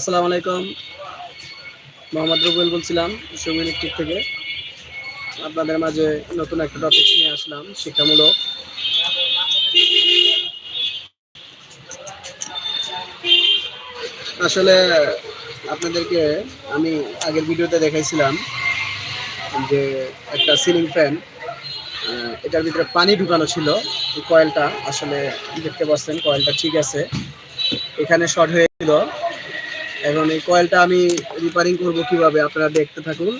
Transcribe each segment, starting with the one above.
আসসালামু আলাইকুম। মোহাম্মদ রুবেল বলছিলাম সুমি ইলেকট্রিক থেকে। আপনাদের মাঝে নতুন একটা টপিক নিয়ে আসলাম, শিক্ষামূলক। আসলে আপনাদেরকে আমি আগের ভিডিওতে দেখাইছিলাম যে একটা সিলিং ফ্যান এটার ভিতরে পানি ঢুকানো ছিল, কয়েলটা। আসলে দেখতে পাচ্ছেন, কয়েলটা ঠিক আছে। এখানে শর্ট হয়েছিল এখন এই কয়েলটা আমি রিপেয়ারিং করব কীভাবে? আপনারা দেখতে থাকুন।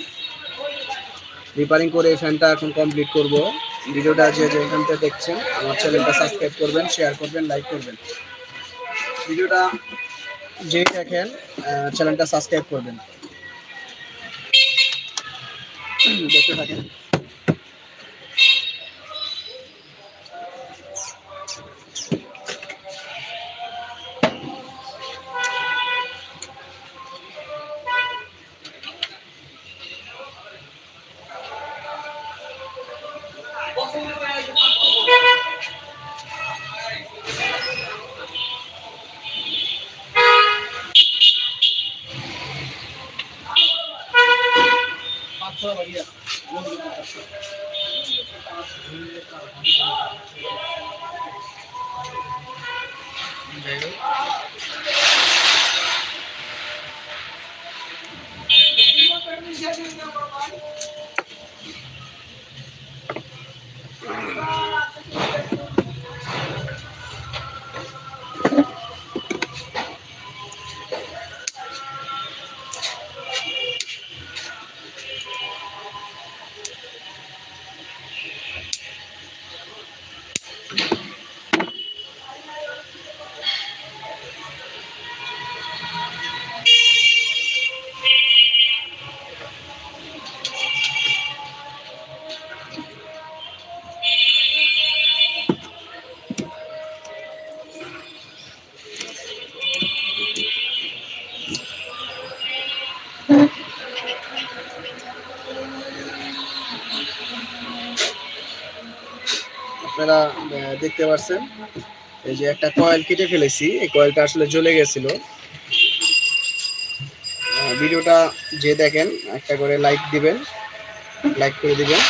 রিপেয়ারিং করে এই ফ্যানটা এখন কমপ্লিট করব। ভিডিওটা যে যে এখান থেকে দেখছেন, আমার চ্যানেলটা সাবস্ক্রাইব করবেন শেয়ার করবেন লাইক করবেন। ভিডিওটা যেই দেখেন চ্যানেলটা সাবস্ক্রাইব করবেন। দেখতে থাকেন। Thank you. আপনারা দেখতে পাচ্ছেন এই যে একটা কয়েল কেটে ফেলেছি। এই কয়েলটা আসলে জ্বলে গেছিল। ভিডিওটা যে দেখেন, একটা করে লাইক দিবেন লাইক করে দিবেন।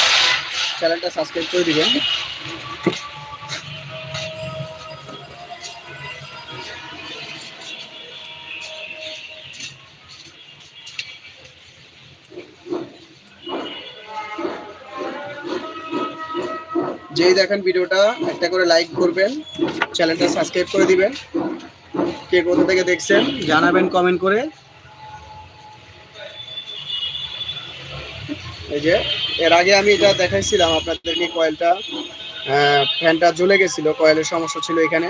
চ্যানেলটা সাবস্ক্রাইব করে দিবেন। যেই দেখেন ভিডিওটা, একটা করে লাইক করবেন চ্যানেলটা সাবস্ক্রাইব করে দিবেন। কে কোথা থেকে দেখছেন, জানাবেন কমেন্ট করে। এই যে, এর আগে আমি এটা দেখাইছিলাম আপনাদেরকে কয়েলটা ফ্যানটা জ্বলে গেছিল কয়েলের সমস্যা ছিল এখানে।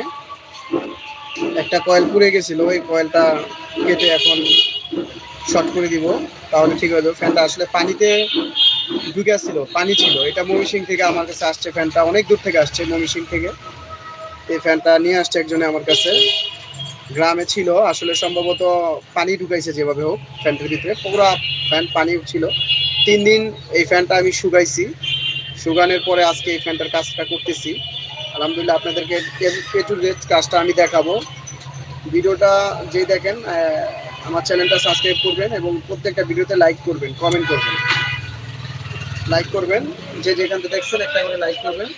একটা কয়েল পুড়ে গেছিল, ওই কয়েলটা কেটে এখন শর্ট করে দিব, তাহলে ঠিক হয়ে যাবে। ফ্যানটা আসলে পানিতে ঢুকে আসছিল, পানি ছিল। এটা ময়মনসিং থেকে আমার কাছে আসছে ফ্যানটা, অনেক দূর থেকে আসছে ময়মনসিং থেকে। এই ফ্যানটা নিয়ে আসছে একজনে আমার কাছে। গ্রামে ছিল, আসলে সম্ভবত পানি ঢুকাইছে যেভাবে হোক ফ্যানটার ভিতরে, পুরো ফ্যান পানি ছিল। তিন দিন এই ফ্যানটা আমি শুকাইছি। শুকানোর পরে আজকে এই ফ্যানটার কাজটা করতেছি। আলহামদুলিল্লাহ আপনাদেরকে পেটুর কাজটা আমি দেখাবো। ভিডিওটা যেই দেখেন আমার চ্যানেলটা সাবস্ক্রাইব করবেন এবং প্রত্যেকটা ভিডিওতে লাইক করবেন, কমেন্ট করবেন। লাইক করবেন। যে যেখান থেকে দেখছেন, একটা করে লাইক করবেন।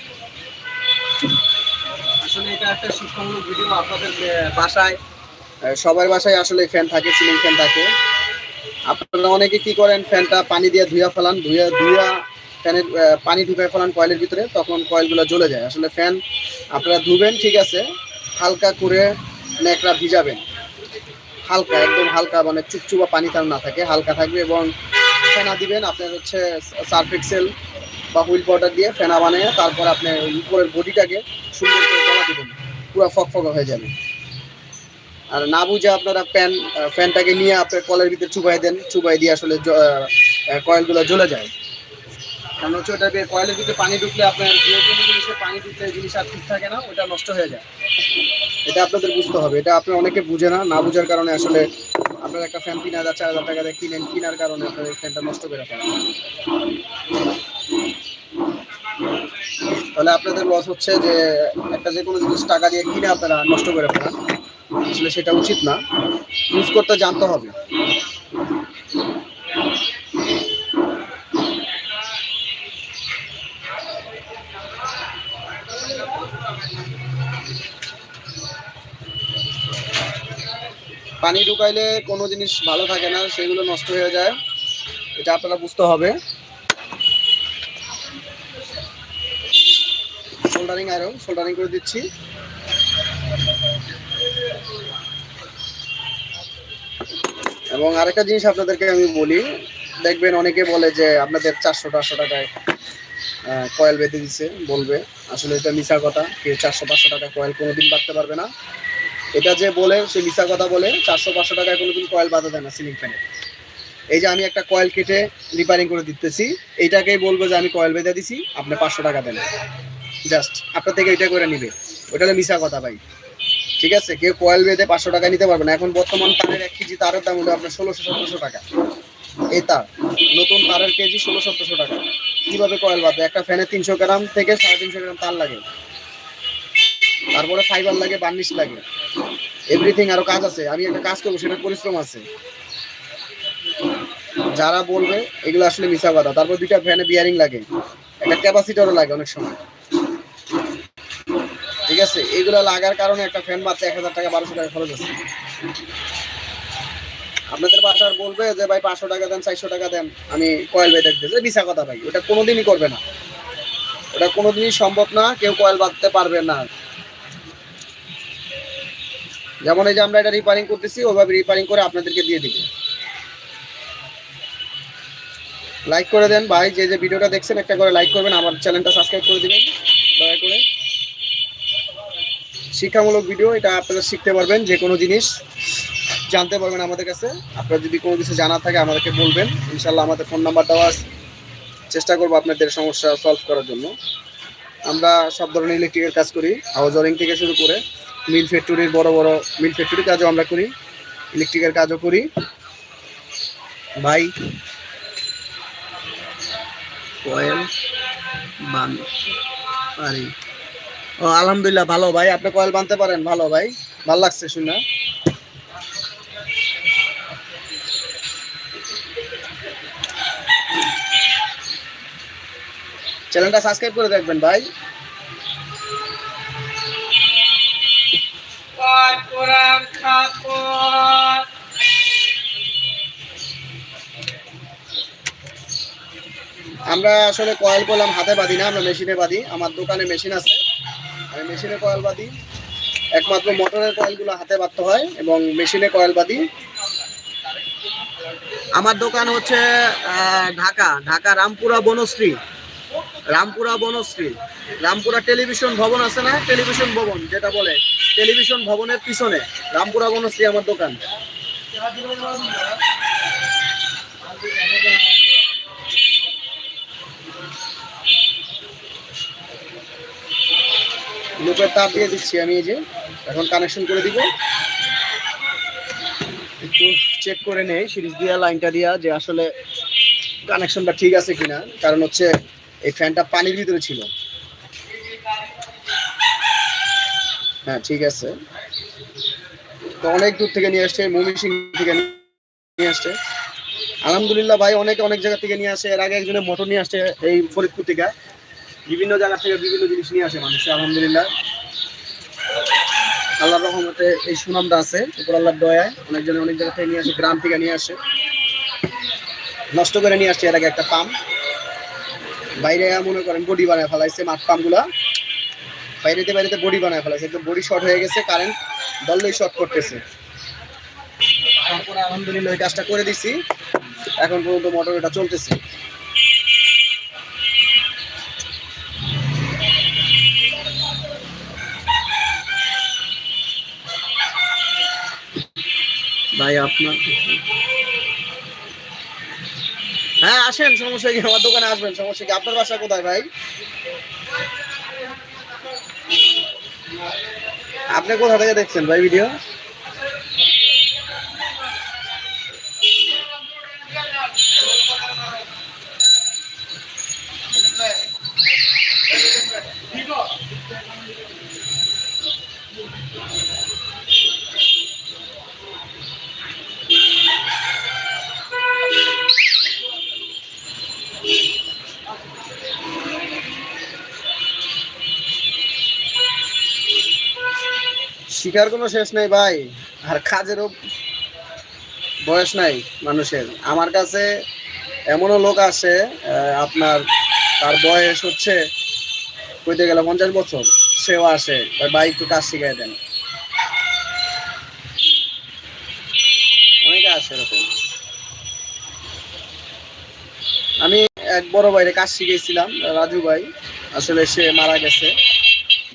আসলে এটা একটা শিক্ষামূলক ভিডিও আপনাদের বাসায় সবার বাসায় আসলে ফ্যান থাকে সিলিং ফ্যান থাকে। আপনারা অনেকে কি করেন ফ্যানটা পানি দিয়ে ধুয়া ফেলান ধুয়া ধুয়া ফ্যানের পানি ঢুকায় ফেলান কয়েলের ভিতরে, তখন কয়েলগুলো জ্বলে যায়। আসলে ফ্যান আপনারা ধুবেন, ঠিক আছে, হালকা করে ন্যাকড়া ভিজাবেন। হালকা, একদম হালকা মানে চুপচুপা পানি তার না থাকে, হালকা থাকবে এবং ফেনা দিবেন, আপনার হচ্ছে সার্ফ এক্সেল বা হুইল পাউডার দিয়ে ফেনা বানিয়ে তারপর আপনি উপরের বডিটাকে সুন্দর করে গলা দিবেন। পুরো ফকফকা হয়ে যাবে। আর না বুঝে আপনারা প্যান ফ্যানটাকে নিয়ে আপনার কলের ভিতরে চুবাই দেন, চুবাই দিয়ে আসলে কয়েলগুলো জ্বলে যায়। কারণ হচ্ছে ওটা কয়েলের ভিতরে পানি ঢুকলে আপনার যে কোনো জিনিসে পানি ঢুকলে জিনিস আর ঠিক থাকে না, ওটা নষ্ট হয়ে যায়। এটা আপনাদের বুঝতে হবে। এটা আপনার অনেকে বুঝে না না বুঝার কারণে আসলে আপনার একটা ফ্যান তিন হাজার, চার হাজার টাকা দিয়ে কিনেন, কেনার কারণে আপনার এই ফ্যানটা নষ্ট করে ফেলেন। তাহলে আপনাদের লস হচ্ছে যে একটা যে কোনো জিনিস টাকা দিয়ে কিনে আপনারা নষ্ট করে ফেলেন। আসলে সেটা উচিত না। ইউজ করতে জানতে হবে। পানি ঢুকাইলে কোনো জিনিস ভালো থাকে না, সেগুলো নষ্ট হয়ে যায়। এটা আপনারা বুঝতে হবে। সোল্ডারিং আয়রন সোল্ডারিং করে দিচ্ছি। এবং আরেকটা জিনিস আপনাদেরকে আমি বলি, দেখবেন অনেকে বলে যে আপনাদের চারশো পাঁচশো টাকায় কয়েল বেঁধে দিচ্ছে বলবে। আসলে এটা মিশা কথা, কেউ চারশো পাঁচশো টাকা কয়েল কোনোদিন বাঁধতে পারবে না। এটা যে বলে, সে মিশা কথা বলে, চারশো পাঁচশো টাকায় কোনো কোনোদিন কয়েল বাঁধা দেয় না সিলিং ফ্যানে এই যে আমি একটা কয়েল কেটে রিপেয়ারিং করে দিতেছি, এইটাকেই বলব যে আমি কয়েল বেঁধে দিছি, আপনি পাঁচশো টাকা দেন। জাস্ট আপনার থেকে এটা করে নিবে। ওটা হলো মিশা কথা ভাই। ঠিক আছে? কেউ কয়েল বেঁধে পাঁচশো টাকা নিতে পারবে না। এখন বর্তমান তারের এক কেজি তারের দাম হলো আপনার ষোলোশো, সতেরোশো টাকা। এই তার, নতুন তারের কেজি ষোলো, সতেরোশো টাকা। কীভাবে কয়েল বাঁধবে একটা ফ্যানে তিনশো গ্রাম থেকে সাড়ে তিনশো গ্রাম তার লাগে। তারপরে ফাইবার লাগে বার্নিশ লাগে। এভরিথিং আরও কাজ আছে। আমি একটা কাজ করব, সেটা পরিশ্রম আছে। যারা বলবে, এগুলো আসলে মিশা কথা। তারপর দুইটা ফ্যানে বিয়ারিং লাগে। একটা ক্যাপাসিটারও লাগে অনেক সময়। ঠিক আছে? এগুলো লাগার কারণে একটা ফ্যান বাচ্চা এক হাজার টাকা, বারোশো টাকা খরচ আছে। আপনাদের বাসার বলবে যে, ভাই, পাঁচশো টাকা দেন, চারশো টাকা দেন। আমি কয়েল বেঁধে দিতে মিশা কথা ভাই, ওটা কোনোদিনই করবে না। ওটা কোনোদিনই সম্ভব না, কেউ কয়েল বাঁধতে পারবে না। যেমন এই যে আমরা এটা রিপেয়ারিং করতেছি ওইভাবে রিপেয়ারিং করে আপনাদেরকে দিয়ে দিব। লাইক করে দেন ভাই, যে যে ভিডিওটা দেখছেন, একটা করে লাইক করবেন, আমার চ্যানেলটা সাবস্ক্রাইব করে দিবেন, দয়া করে। শিক্ষামূলক ভিডিও এটা আপনারা শিখতে পারবেন, যে কোনো জিনিস জানতে পারবেন আমাদের কাছে। আপনার যদি কোনো কিছু জানা থাকে, আমাদেরকে বলবেন। ইনশাল্লাহ আমাদের ফোন নাম্বার দেওয়া চেষ্টা করব আপনাদের সমস্যা সলভ করার জন্য। আমরা সব ধরনের ইলেকট্রিকের কাজ করি হাউস ওয়ারিং থেকে শুরু করে। মিল ফ্যাক্টরির বড় বড় মিল ফ্যাক্টরির কাজও আমরা করি, ইলেকট্রিকের কাজও করি। ভাই, কয়েল, বান ও, আলহামদুলিল্লাহ, ভালো ভাই। আপনি কয়েল বানতে পারেন, ভালো ভাই। ভালো লাগছে শুনে। চ্যানেলটা সাবস্ক্রাইব করে দেখবেন ভাই। আমরা আসলে কয়েল করলাম, হাতে বাঁধি না, আমরা মেশিনে বাঁধি। আমার দোকানে মেশিন আছে। আমি মেশিনে কয়েল বাঁধি। একমাত্র মোটরের কয়েলগুলো হাতে বাঁধতে হয় এবং মেশিনে কয়েল বাঁধি। আমার দোকান হচ্ছে ঢাকা ঢাকা রামপুরা বনশ্রী। রামপুরা বনশ্রী। রামপুরা টেলিভিশন ভবন আছে না? টেলিভিশন ভবন, যেটা বলে। টেলিভিশন ভবনের পিছনে। রামপুরা বনশ্রী আমার দোকান। লুপের তার দিয়ে দিচ্ছি আমি এই যে। এখন কানেকশন করে দিব। একটু চেক করে নেই। সিরিজ দিয়া লাইনটা দিয়া যে আসলে কানেকশনটা ঠিক আছে কিনা। কারণ হচ্ছে এই ফ্যানটা পানির ভিতরে ছিল। হ্যাঁ ঠিক আছে। তো অনেক দূর থেকে নিয়ে আসছে, ময়মনসিং থেকে নিয়ে আসছে। আলহামদুলিল্লাহ ভাই, অনেকে অনেক জায়গা থেকে নিয়ে আসে। এর আগে একজনে মোটর নিয়ে আসছে এই ফরিদপুর থেকে। বিভিন্ন জায়গা থেকে বিভিন্ন জিনিস নিয়ে আসে মানুষ, আলহামদুলিল্লাহ। আল্লাহর রহমতে এই সুনামটা আছে, উপর আল্লাহর দয়ায়। অনেকজনে অনেক জায়গা থেকে নিয়ে আসে, গ্রাম থেকে নিয়ে আসে। নষ্ট করে নিয়ে আসছে এর আগে একটা পাম্প। বাইরে মনে করেন বডি বানায় ফেলাইছে, মাঠ পাম্পগুলা বাইরেতে বাইরেতে বডি বানায় ফেলাইছে, একদম বডি শর্ট হয়ে গেছে কারেন্ট দললেই শর্ট করতেছে। তারপরে আলহামদুলিল্লাহ ওই কাজটা করে দিছি, এখন পর্যন্ত মোটর এটা চলতেছে। ভাই, আপনার হ্যাঁ আসেন, সমস্যা কি? আমার দোকানে আসবেন, সমস্যা কি? আপনার বাসা কোথায় ভাই? আপনি কোথা থেকে দেখছেন ভাই ভিডিও শিখার কোনো শেষ নাই ভাই আর কাজেরও বয়স নাই মানুষের। আমার কাছে এমনও লোক আহ, আপনার তার বয়স হচ্ছে কইতে গেলে পঞ্চাশ বছর। সেও আসে ভাই একটু কাজ শিখাই দেন। অনেকে আসে এরকম। আমি এক বড় ভাইরে কাজ শিখেছিলাম রাজু ভাই। আসলে সে মারা গেছে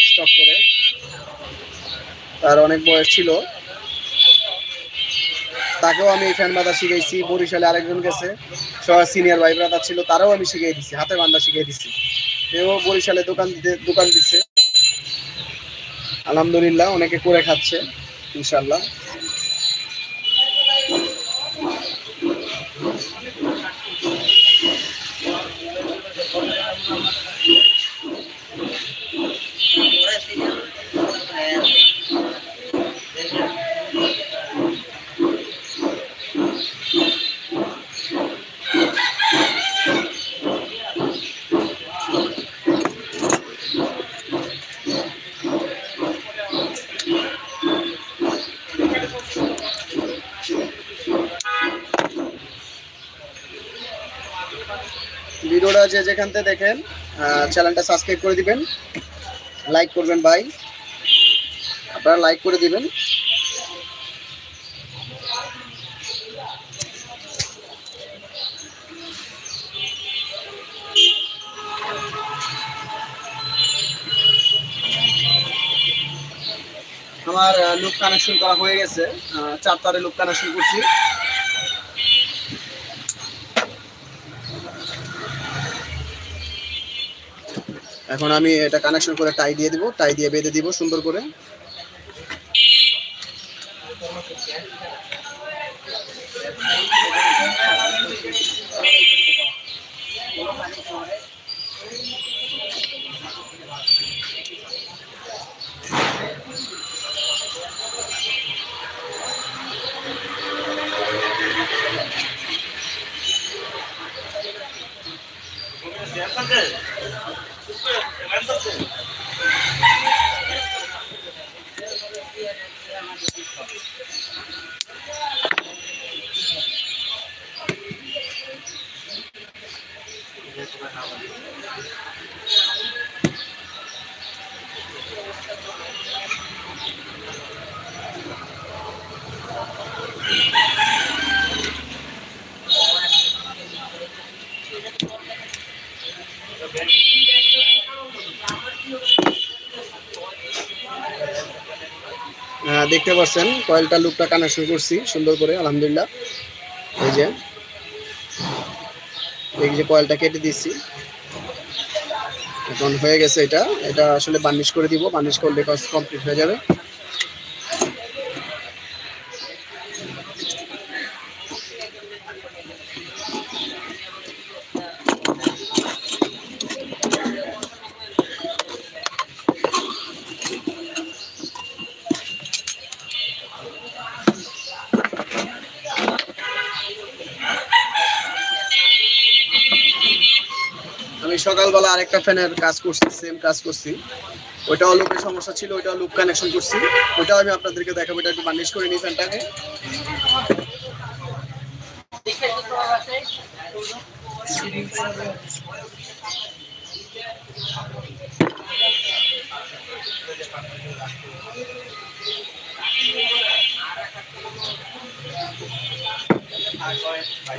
স্টক করে। তার অনেক বয়স ছিল। তাকেও আমি ফ্যান বাঁধা শিখাইছি, বরিশালে আরেকজন গেছে। সবার সিনিয়র ভাই ব্রাদার ছিল, তারাও আমি শিখিয়ে দিছি, হাতে বান্ধা শিখিয়ে দিছি। সেও বরিশালে দোকান দোকান দিচ্ছে আলহামদুলিল্লাহ, অনেকে করে খাচ্ছে ইনশাল্লাহ ভিডিওটা যে যেখান থেকে দেখেন চ্যানেলটা সাবস্ক্রাইব করে দিবেন। লাইক করবেন ভাই। আপনারা লাইক করে দিবেন। আমার লুক কানেকশন করা হয়ে গেছে। চার তারে লুক কানেকশন করছি। এখন আমি এটা কানেকশন করে টাই দিয়ে দিব টাই দিয়ে বেঁধে দিব সুন্দর করে। Okay. দেখতে পাচ্ছেন, কয়েলটা লুকটা কানেকশন করছি, সুন্দর করে, আলহামদুলিল্লাহ। এই যে এই যে কয়েলটা কেটে দিচ্ছি। এখন হয়ে গেছে এটা এটা আসলে বার্নিশ করে দিব, বার্নিশ করলে কাজ কমপ্লিট হয়ে যাবে। আরেকটা ফ্যানের কাজ করছি সেম কাজ করছি। ওইটাও লুপের সমস্যা ছিল, ওইটাও লুপ কানেকশন করছি। ওইটাও আমি আপনাদেরকে দেখাবো, এটা একটু বার্নিশ করে নিই ফ্যানটাকে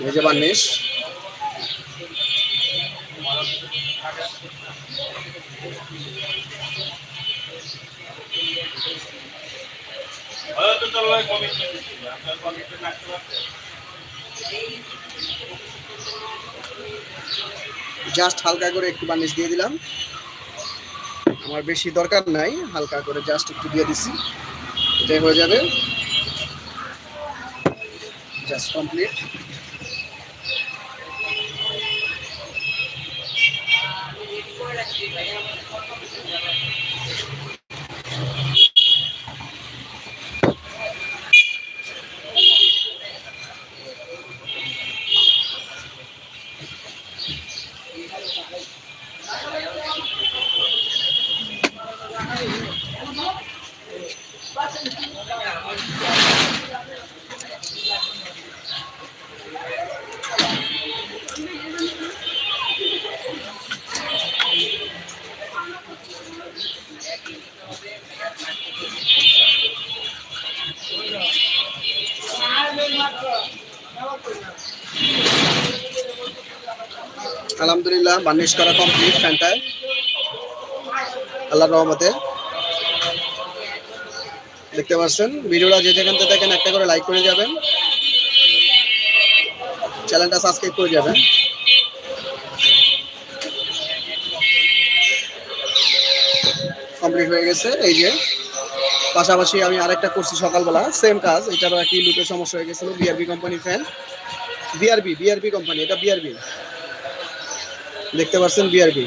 এই যে বার্নিশ জাস্ট হালকা করে একটু বার্নিশ দিয়ে দিলাম। আমার বেশি দরকার নাই, হালকা করে জাস্ট একটু দিয়ে দিছি। এটাই হয়ে যাবে। জাস্ট কমপ্লিট আলহামদুলিল্লাহ, বার্নিশ করা কমপ্লিট ফ্যানটায় আল্লাহর রহমতে। দেখতে পাচ্ছেন, ভিডিওটা যে যেখান থেকে দেখেন, একটা করে লাইক করে যাবেন। চ্যানেলটা সাবস্ক্রাইব করে যাবেন। কমপ্লিট হয়ে গেছে, এই যে। পাশাপাশি আমি আরেকটা করছি সকালবেলা সেম কাজ, এটারও একই লুকের সমস্যা হয়ে গেছিল BRB company fan BRB BRB company এটা বিআরবি দেখতে পাচ্ছেন বিআরবি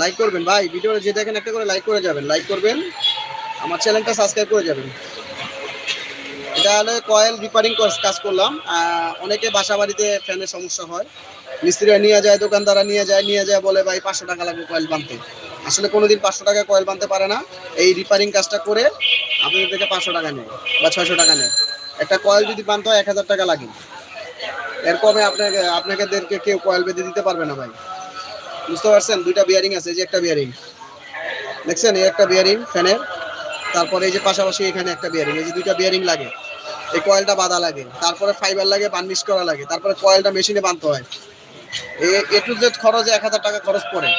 লাইক করবেন ভাই, ভিডিওটা যে দেখেন একটা করে লাইক করে যাবেন। লাইক করবেন, আমার চ্যানেলটা সাবস্ক্রাইব করে যাবেন। এটা হলে কয়েল রিপেয়ারিং কাজ করলাম। অনেকে বাসা বাড়িতে ফ্যানের সমস্যা হয়। মিস্ত্রিরা নিয়ে যায়, দোকানদাররা নিয়ে যায় নিয়ে যায় বলে, ভাই, পাঁচশো টাকা লাগবে কয়েল বানতে। আসলে কোনোদিন পাঁচশো টাকা কয়েল বানতে পারে না। এই রিপেয়ারিং কাজটা করে আপনাদের থেকে পাঁচশো টাকা নেয় বা ছয়শো টাকা নেয়। একটা কয়েল যদি বানতে হয়, এক হাজার টাকা লাগে। এর কমে আপনাকে আপনাদেরকে কেউ কয়েল বেঁধে দিতে পারবে না ভাই। বুঝতে পারছেন? দুইটা বিয়ারিং আছে এই যে একটা বিয়ারিং দেখছেন? এই একটা বিয়ারিং ফ্যানের, তারপরে এই যে পাশাপাশি এখানে একটা বিয়ারিং এই যে দুইটা বিয়ারিং লাগে। এই কয়েলটা বাঁধা লাগে। তারপরে ফাইবার লাগে বার্নিশ করা লাগে। তারপরে কয়েলটা মেশিনে বাঁধতে হয়। এই এ টু জেড খরচে এক হাজার টাকা খরচ পড়ে।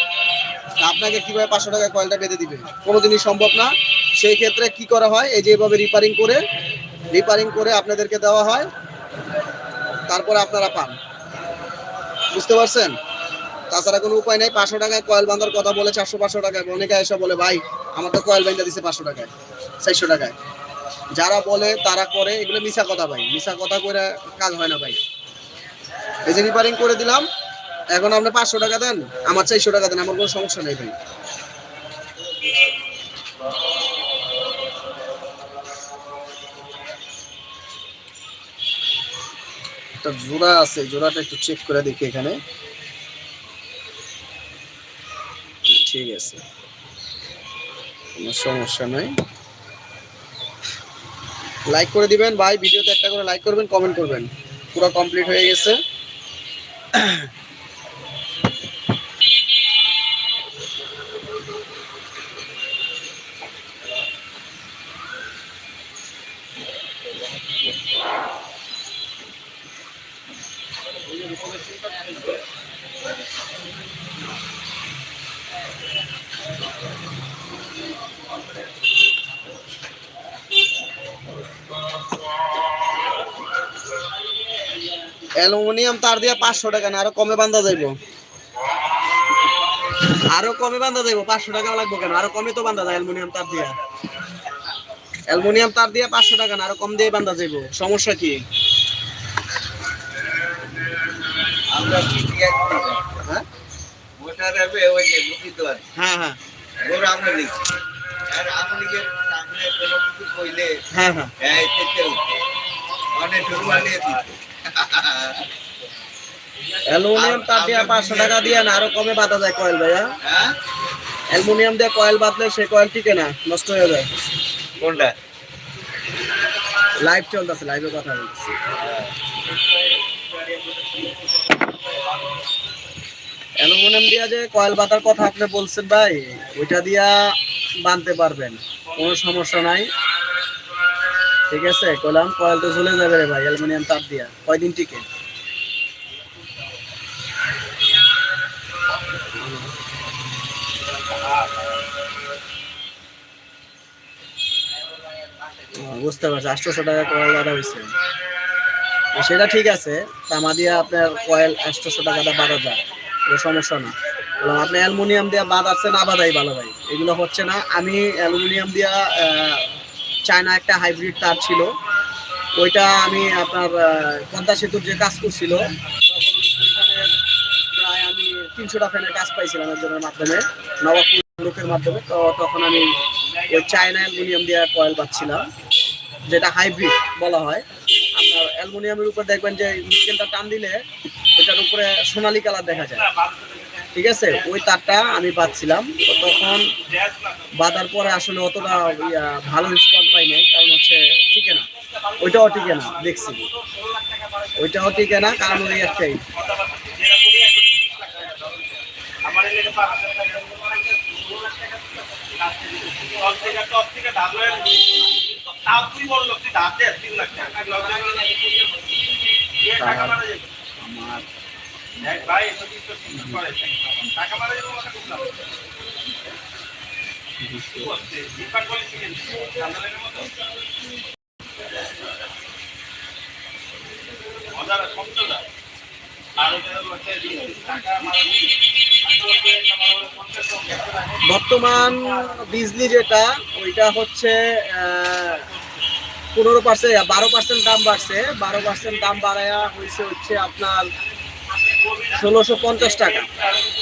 আপনাকে কীভাবে পাঁচশো টাকা কয়েলটা বেঁধে দিবে? কোনোদিনই সম্ভব না। সেই ক্ষেত্রে কি করা হয়? এই যে এভাবে রিপেয়ারিং করে রিপারিং করে আপনাদেরকে দেওয়া হয়। তারপরে আপনারা পান। বুঝতে পারছেন? তাছাড়া কোনো উপায় নেই, পাঁচশো টাকায় কয়েল বাঁধার কথা বলে চারশো, পাঁচশো টাকায়। অনেকে এসে বলে, ভাই, আমার তো কয়েল বান্ধা দিছে পাঁচশো টাকায়, চারশো টাকায়। যারা বলে, তারা করে। এগুলো মিশা কথা ভাই। মিশা কথা করে কাজ হয় না ভাই। এই যে রিপেয়ারিং করে দিলাম, এখন আপনি পাঁচশো টাকা দেন, আমার চারশো টাকা দেন, আমার কোনো সমস্যা নেই ভাই। একটা জোড়া আছে, জোড়াটা একটু চেক করে দেখি এখানে। ঠিক আছে। কোনো সমস্যা নাই। লাইক করে দিবেন ভাই, ভিডিওতে একটা করে লাইক করবেন কমেন্ট করবেন। পুরো কমপ্লিট হয়ে গেছে। অ্যালুমিনিয়াম তার দিয়ে পাঁচশো টাকা না আরও কমে বান্ধা যাইব। আরও কমে বান্ধা যাইব পাঁচশো টাকা লাগবে কেন? আরও কমে তো বান্ধা যায় অ্যালুমিনিয়াম তার দিয়ে। অ্যালুমিনিয়াম তার দিয়ে পাঁচশো টাকা না আরও কম দিয়ে বান্ধা যাইব। সমস্যা কি? হ্যাঁ? হ্যাঁ হ্যাঁ। কইলে হ্যাঁ অ্যালুমিনিয়াম তার দিয়ে পাঁচশো টাকা দিয়ে না আরও কমে বাঁধা যায় কয়েল ভাইয়া। হ্যাঁ? অ্যালুমিনিয়াম দিয়ে কয়েল বাঁধলে সেই কয়েল টিকে না নষ্ট হয়ে যায়। কোনটা? লাইভ চলতেছে লাইভে কথা বলতেছি। অ্যালুমিনিয়াম দিয়া যে কয়েল বাঁধার কথা আপনি বলছেন ভাই ওইটা দিয়া বাঁধতে পারবেন কোনো সমস্যা নাই। ঠিক আছে, কলাম কয়েল তো চলে যাবে রে ভাই, অ্যালুমিনিয়াম তার দিয়া। কয়দিন টিকে? বুঝতে পারছি, আটশোশো টাকা কয়েল বাঁধা হয়েছে। সেটা ঠিক আছে, তামা দিয়ে আপনার কয়েল আটশোশো টাকাটা বাঁধা যায় সমস্যা না। আপনি অ্যালুমিনিয়াম দিয়ে বাঁধাচ্ছে না বাঁধাই ভালো ভাই। এগুলো হচ্ছে না, আমি অ্যালুমিনিয়াম দিয়া চায়না একটা হাইব্রিড তার ছিল। ওইটা আমি আপনার পদ্মা সেতুর যে কাজ করছিল, প্রায় আমি তিনশোটা ফ্যানের কাজ পাইছিলাম একজনের মাধ্যমে, নবাবপুর লোকের মাধ্যমে। তো তখন আমি ওই চায়না অ্যালুমিনিয়াম দিয়ে কয়েল পাচ্ছিলাম যেটা হাইব্রিড বলা হয়। আপনার অ্যালুমিনিয়ামের উপর দেখবেন যে নিকেলটা টান দিলে ওটার উপরে সোনালী কালার দেখা যায়। ঠিক আছে? ওই তারটা আমি পাচ্ছিলাম। তো তখন বাঁধার পরে আসলে অতটা ভালো রেসপন্স পাই নাই, কারণ হচ্ছে টিকে না। ওইটাও টিকে না, দেখছি। ওইটাও টিকে না, কারণ ওই একটাই। আমার বর্তমান বিজলি যেটা, ওইটা হচ্ছে পনেরো পার্সেন্ট, বারো পার্সেন্ট দাম বাড়ছে। বারো পার্সেন্ট দাম বাড়ায়া হয়েছে হচ্ছে আপনার ষোলোশো পঞ্চাশ টাকা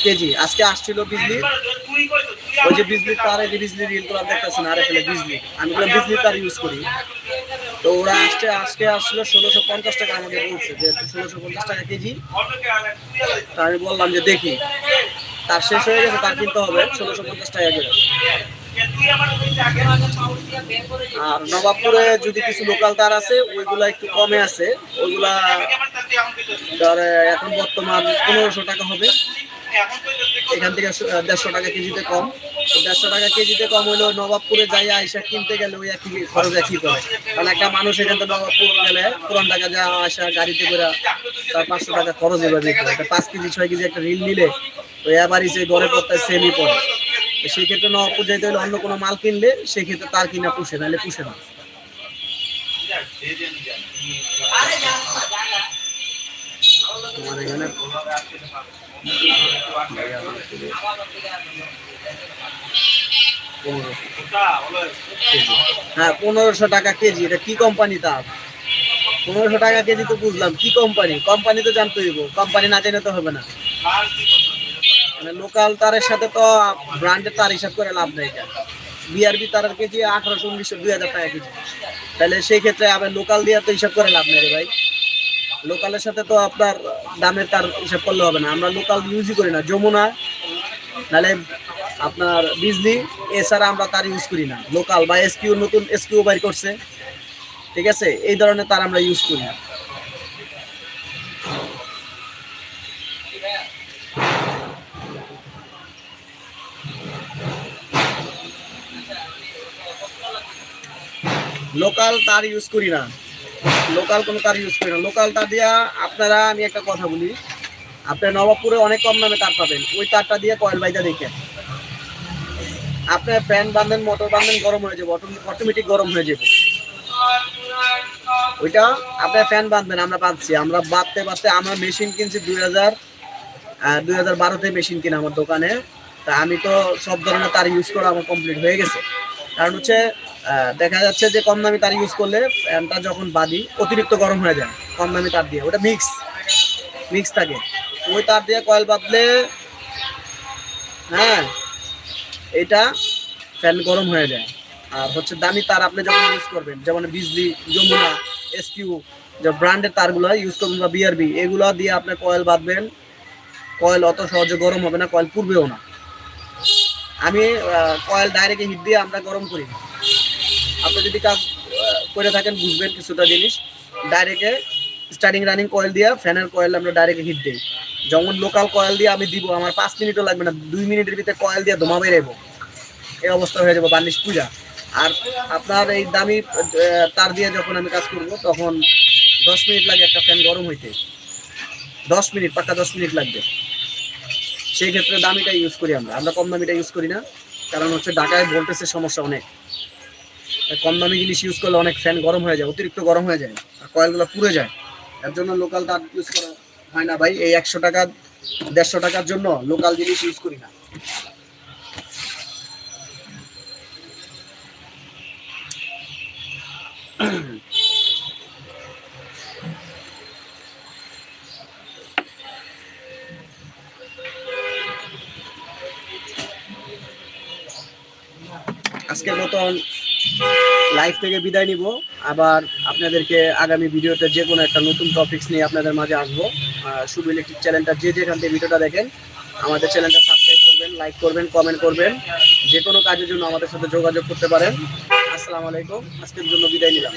কেজি। আজকে আসছিল বিজলি। ওই যে বিজলি তার যে বিজলি রিলগুলো দেখতেছেন আর এখানে বিজলি। আমি বললাম বিজলি তার ইউজ করি। তো ওরা আসছে, আজকে আসলো ষোলোশো পঞ্চাশ টাকা আমাকে বলছে, যে ষোলোশো পঞ্চাশ টাকা কেজি। তা আমি বললাম যে দেখি। তার শেষ হয়ে গেছে, তার কিনতে হবে, ষোলোশো পঞ্চাশ টাকা করে। আর নবাবপুরে যদি কিছু লোকাল তার আছে, ওইগুলা একটু কমে আছে। ওইগুলা ধর এখন বর্তমান পনেরোশো টাকা হবে। এখান থেকে দেড়শো টাকা কেজিতে কম। দেড়শো টাকা কেজিতে কম হলেও নবাবপুরে যাই আইসা কিনতে গেলে ওই একই খরচ একই করে। কারণ একটা মানুষ এখান থেকে নবাবপুর গেলে পুরান টাকা যা আসা গাড়িতে করে তার পাঁচশো টাকা খরচ এবার দিতে পাঁচ কেজি, ছয় কেজি একটা রিল নিলে, তো এবারই সে ঘরে পড়তে সেমই পড়ে। সেই ক্ষেত্রে নবাবপুর যাইতে হলে অন্য কোনো মাল কিনলে সেই ক্ষেত্রে তার কিনা পুষে, নাহলে পুষে না। হ্যাঁ পনেরোশো টাকা কেজি, এটা কি কোম্পানি তার? পনেরোশো টাকা কেজি তো বুঝলাম, কি কোম্পানি কোম্পানি তো জানতে হইব কোম্পানি না জেনে তো হবে না। মানে লোকাল তারের সাথে তো ব্র্যান্ডের তার হিসাব করে লাভ নেই বিআরবি তারের কেজি আঠারোশো, উনিশশো, দুই হাজার টাকা কেজি। তাহলে সেই ক্ষেত্রে আবার লোকাল দিয়ে তো হিসাব করে লাভ নেই ভাই। লোকালের সাথে তো আপনার দামের তার হিসাব করলে হবে না। আমরা লোকাল ইউজই করি না। যমুনা নাহলে আপনার বিজলি, এছাড়া আমরা তার ইউজ করি না। লোকাল বা এসকিউ নতুন এসকিউ বাইর করছে। ঠিক আছে? এই ধরনের তার আমরা ইউজ করি না। লোকাল তার ইউজ করি না। লোকাল কোনো তার ইউজ করি না। লোকাল তার দিয়া আপনারা, আমি একটা কথা বলি। আপনার নবাবপুরে অনেক কম দামে তার পাবেন। ওই তারটা দিয়ে কয়েল বাইদা দেখেন। আপনার ফ্যান বাঁধেন মোটর বাঁধেন, গরম হয়ে যাবে। অটোমেটিক গরম হয়ে যাবে। ওইটা আপনার ফ্যান বাঁধবেন, আমরা বাঁধছি। আমরা বাঁধতে বাঁধতে আমরা মেশিন কিনছি দুই হাজার দুই হাজার বারোতে মেশিন কিনা আমার দোকানে। তা আমি তো সব ধরনের তার ইউজ করা আমার কমপ্লিট হয়ে গেছে। কারণ হচ্ছে দেখা যাচ্ছে যে কম দামি তার ইউজ করলে ফ্যানটা যখন বাঁধি অতিরিক্ত গরম হয়ে যায়, কম দামি তার দিয়ে। ওটা মিক্স মিক্স থাকে। ওই তার দিয়ে কয়েল বাঁধলে হ্যাঁ এটা ফ্যান গরম হয়ে যায়। আর হচ্ছে দামি তার আপনি যখন ইউজ করবেন, যেমন বিজলি যমুনা এসকিউ যে ব্র্যান্ডের তারগুলো ইউজ করবেন বা বিআরবি এগুলো দিয়ে আপনি কয়েল বাঁধবেন। কয়েল অত সহজে গরম হবে না কয়েল পুড়বেও না। আমি কয়েল ডাইরেক্ট হিট দিয়ে আমরা গরম করি। আপনি যদি কাজ করে থাকেন, বুঝবেন কিছুটা জিনিস। ডাইরেক্টে স্টার্টিং রানিং কয়েল দিয়ে ফ্যানের কয়েল আমরা ডাইরেক্ট হিট দিই। যেমন লোকাল কয়েল দিয়ে আমি দিব, আমার পাঁচ মিনিটও লাগবে না, দুই মিনিটের ভিতরে কয়েল দিয়ে ধোমা বেরোবো এই অবস্থা হয়ে যাব বার্নিশ পূজা। আর আপনার এই দামি তার দিয়ে যখন আমি কাজ করব, তখন দশ মিনিট লাগে একটা ফ্যান গরম হইতে। দশ মিনিট, পাক্কা দশ মিনিট লাগবে। সেই ক্ষেত্রে দামিটা ইউজ করি আমরা। আমরা কম দামিটা ইউজ করি না। কারণ হচ্ছে ঢাকায় ভোল্টেজের সমস্যা অনেক। কম দামি জিনিস ইউজ করলে অনেক ফ্যান গরম হয়ে যায়, অতিরিক্ত গরম হয়ে যায়, আর কয়েলগুলো পুড়ে যায়। এর জন্য লোকাল তার ইউজ করা হয় না ভাই। এই একশো টাকা, দেড়শো টাকার জন্য লোকাল জিনিস ইউজ করি না। আজকের মতন লাইভ থেকে বিদায় নিব। আবার আপনাদেরকে আগামী ভিডিওতে যে কোনো একটা নতুন টপিক্স নিয়ে আপনাদের মাঝে আসব। শুভ ইলেকট্রিক চ্যানেলটা যে যেখান থেকে ভিডিওটা দেখেন, আমাদের চ্যানেলটা সাবস্ক্রাইব করবেন লাইক করবেন কমেন্ট করবেন। যে কোনো কাজের জন্য আমাদের সাথে যোগাযোগ করতে পারেন। আসসালামু আলাইকুম। আজকের জন্য বিদায় নিলাম।